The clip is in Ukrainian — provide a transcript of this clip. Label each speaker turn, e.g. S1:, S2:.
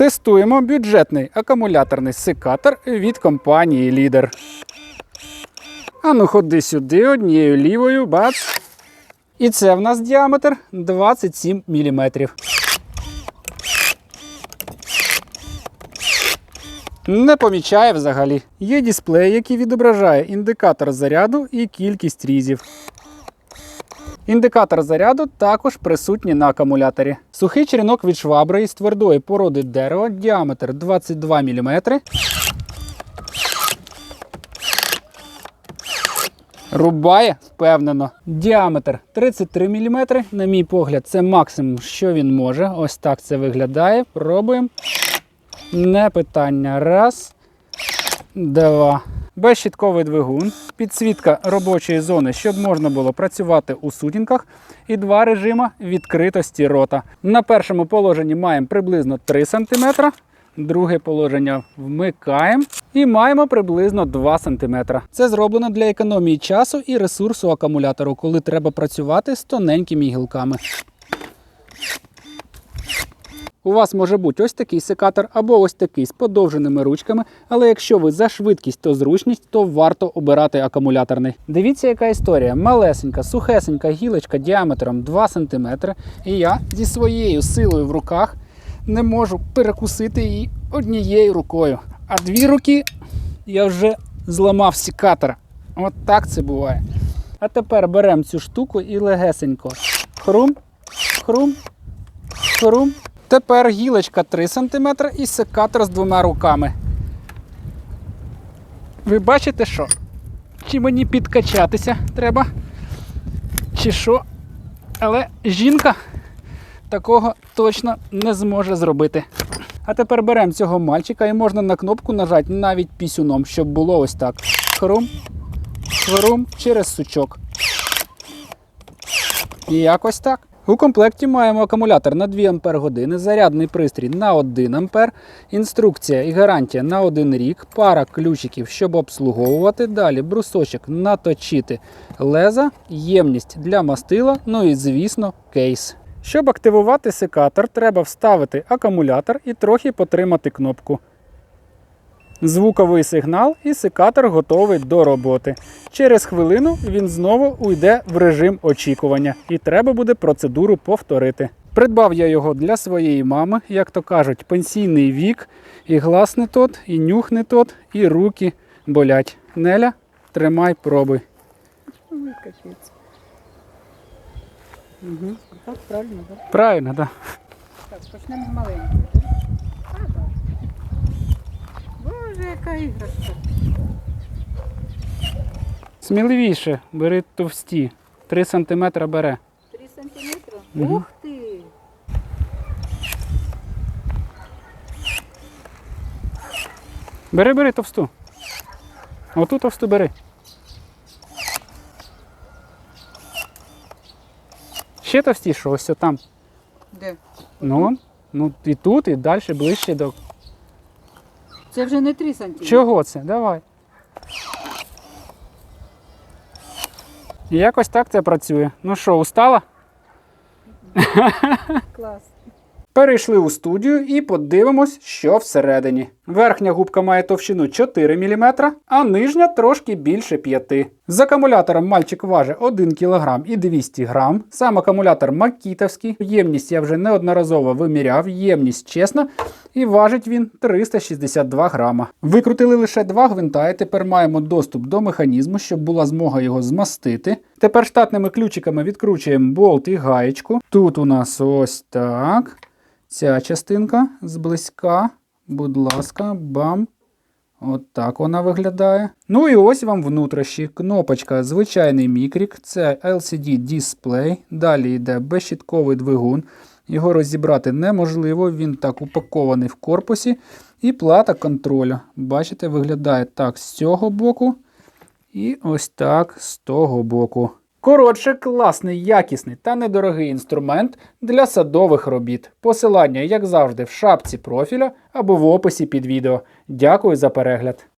S1: Тестуємо бюджетний акумуляторний секатор від компанії Лідер. Ану, ходи сюди однією лівою, бац. І це в нас діаметр 27 мм. Не помічає взагалі. Є дисплей, який відображає індикатор заряду і кількість різів. Індикатор заряду також присутній на акумуляторі. Сухий черенок від швабри із твердої породи дерева, діаметр 22 мм. Рубає впевнено. Діаметр 33 мм. На мій погляд, це максимум, що він може. Ось так це виглядає. Пробуємо. Не питання. Раз, два. Безщітковий двигун, підсвітка робочої зони, щоб можна було працювати у сутінках, і два режими відкритості рота. На першому положенні маємо приблизно 3 см, друге положення вмикаємо і маємо приблизно 2 см. Це зроблено для економії часу і ресурсу акумулятору, коли треба працювати з тоненькими гілками. У вас може бути ось такий секатор або ось такий з подовженими ручками, але якщо ви за швидкість та зручність, то варто обирати акумуляторний. Дивіться, яка історія. Малесенька, сухесенька гілочка діаметром 2 см, і я зі своєю силою в руках не можу перекусити її однією рукою. А дві руки я вже зламав секатор. От так це буває. А тепер беремо цю штуку і легесенько. Хрум, хрум, хрум. Тепер гілочка 3 см і секатор з двома руками. Ви бачите що? Чи мені підкачатися треба? Чи що? Але жінка такого точно не зможе зробити. А тепер беремо цього мальчика і можна на кнопку нажати навіть пісюном, щоб було ось так. Хрум, хрум через сучок. І якось так. У комплекті маємо акумулятор на 2 Ампер години, зарядний пристрій на 1 Ампер, інструкція і гарантія на 1 рік, пара ключиків, щоб обслуговувати. Далі брусочок наточити леза, ємність для мастила, ну і, звісно, кейс. Щоб активувати секатор, треба вставити акумулятор і трохи потримати кнопку. Звуковий сигнал і секатор готовий до роботи. Через хвилину він знову уйде в режим очікування, і треба буде процедуру повторити. Придбав я його для своєї мами, як то кажуть, пенсійний вік, і глас не тот, і нюх не тот, і руки болять. Неля, тримай, пробуй.
S2: Викачується. Угу. Так, правильно, так?
S1: Правильно, так.
S2: Так, почнемо з маленької. Так, так. Боже, яка іграшка.
S1: Сміливіше, бери товсті. 3 см бере.
S2: Три сантиметри?
S1: Мгм.
S2: Ух ти!
S1: Бери, бери товсту. Оту товсту бери. Ще товстіше, ось там.
S2: Де?
S1: Ну, ну і тут, і далі ближче до.
S2: Це вже не три сантиметри.
S1: Чого це? Давай. І якось так це працює. Ну що, устала?
S2: Клас.
S1: Перейшли у студію і подивимось, що всередині. Верхня губка має товщину 4 мм, а нижня трошки більше 5 З акумулятором мальчик важить 1 кг і 200 г. Сам акумулятор макітовський. Ємність я вже неодноразово виміряв, ємність чесна, і важить він 362 грама. Викрутили лише два гвинта, і тепер маємо доступ до механізму, щоб була змога його змастити. Тепер штатними ключиками відкручуємо болт і гаєчку. Тут у нас ось так. Ця частинка зблизька, будь ласка, бам. От так вона виглядає. Ну і ось вам внутрішні. Кнопочка, звичайний мікрік, це LCD дисплей. Далі йде безщітковий двигун. Його розібрати неможливо, він так упакований в корпусі. І плата контролю. Бачите, виглядає так з цього боку. І ось так з того боку. Коротше, класний, якісний та недорогий інструмент для садових робіт. Посилання, як завжди, в шапці профіля або в описі під відео. Дякую за перегляд.